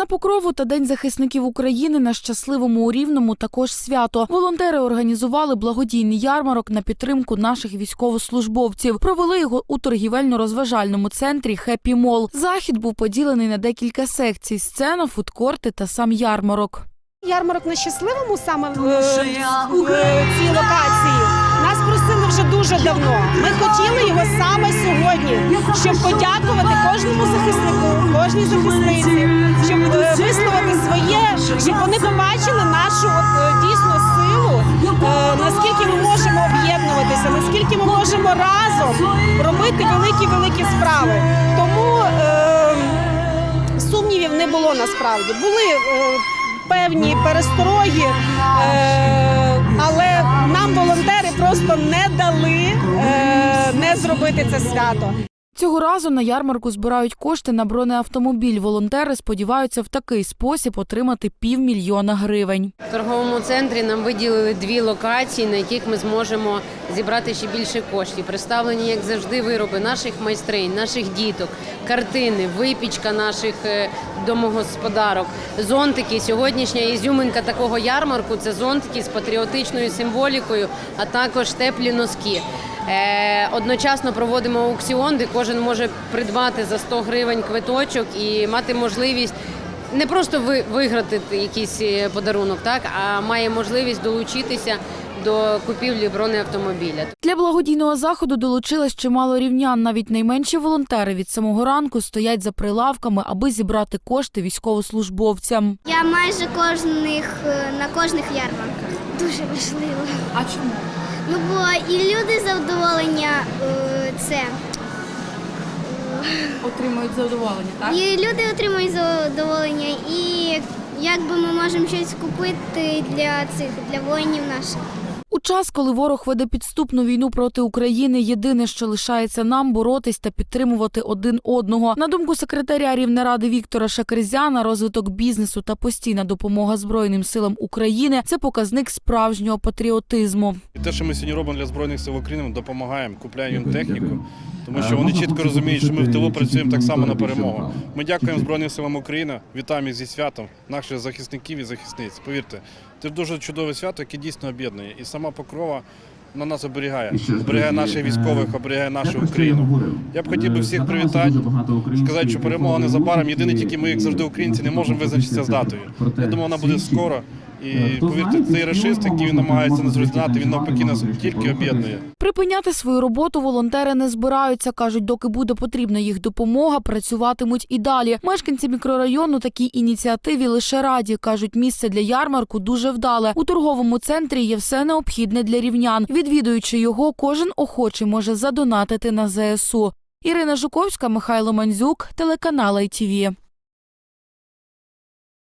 На покрову та День захисників України на щасливому у Рівному також свято. Волонтери організували благодійний ярмарок на підтримку наших військовослужбовців. Провели його у торгівельно-розважальному центрі Хеппі Мол. Захід був поділений на декілька секцій: сцена, фудкорти та сам ярмарок. Ярмарок на щасливому саме в, цій локації. Нас просили вже дуже давно. Ми хотіли його саме сьогодні, щоб подякувати кожному захиснику, кожній захисниці, щоб вони побачили нашу е, дійсно силу, е, наскільки ми можемо об'єднуватися, наскільки ми можемо разом робити великі великі справи. Тому е, сумнівів не було насправді. Були певні перестороги, але нам волонтери просто не дали не зробити це свято. Цього разу на ярмарку збирають кошти на бронеавтомобіль. Волонтери сподіваються в такий спосіб отримати півмільйона гривень. В торговому центрі нам виділили дві локації, на яких ми зможемо зібрати ще більше коштів. Представлені, як завжди, вироби наших майстринь, наших діток, картини, випічка наших е, домогосподарок, зонтики. Сьогоднішня ізюминка такого ярмарку це зонтики з патріотичною символікою, а також теплі носки. Е, Одночасно проводимо аукціон, де кожен може придбати за 100 гривень квиточок і мати можливість не просто ви- виграти якийсь е, подарунок, так а має можливість долучитися до купівлі бронеавтомобіля. Для благодійного заходу долучилось чимало рівнян. Навіть найменші волонтери від самого ранку стоять за прилавками, аби зібрати кошти військовослужбовцям. Я майже кожних е, на кожних ярмарках. Дуже важливо. А чому? Ну бо і люди задоволення е, це. Отримують задоволення, так? І люди отримують задоволення, і якби ми можемо щось купити для цих для воїнів наших. У час, коли ворог веде підступну війну проти України, єдине, що лишається нам боротись та підтримувати один одного. На думку секретаря Рівнеради Віктора Шакерзяна, розвиток бізнесу та постійна допомога Збройним силам України це показник справжнього патріотизму. І те, що ми сьогодні робимо для Збройних сил України, ми допомагаємо, купляємо їм техніку, тому що вони чітко розуміють, що ми в тилу працюємо так само на перемогу. Ми дякуємо Збройним силам України, вітаємо їх зі святом, наших захисників і захисниць. Повірте, це дуже чудове свято, яке дійсно об'єднує. І сама покрова на нас оберігає, оберігає наших військових, оберігає нашу Україну. Я б хотів би всіх привітати, сказати, що перемога незабаром. Єдине тільки ми, як завжди, українці, не можемо визначитися з датою. Я думаю, вона буде скоро. І повірте, цей расист, який він намагається нас розігнати, він навпаки нас тільки об'єднує. Припиняти свою роботу волонтери не збираються. кажуть, доки буде потрібна їх допомога, працюватимуть і далі. Мешканці мікрорайону такій ініціативі лише раді. кажуть, місце для ярмарку дуже вдале. У торговому центрі є все необхідне для рівнян. Відвідуючи його, кожен охочий може задонатити на ЗСУ. Ірина Жуковська, Михайло Мандзюк, телеканал ITV.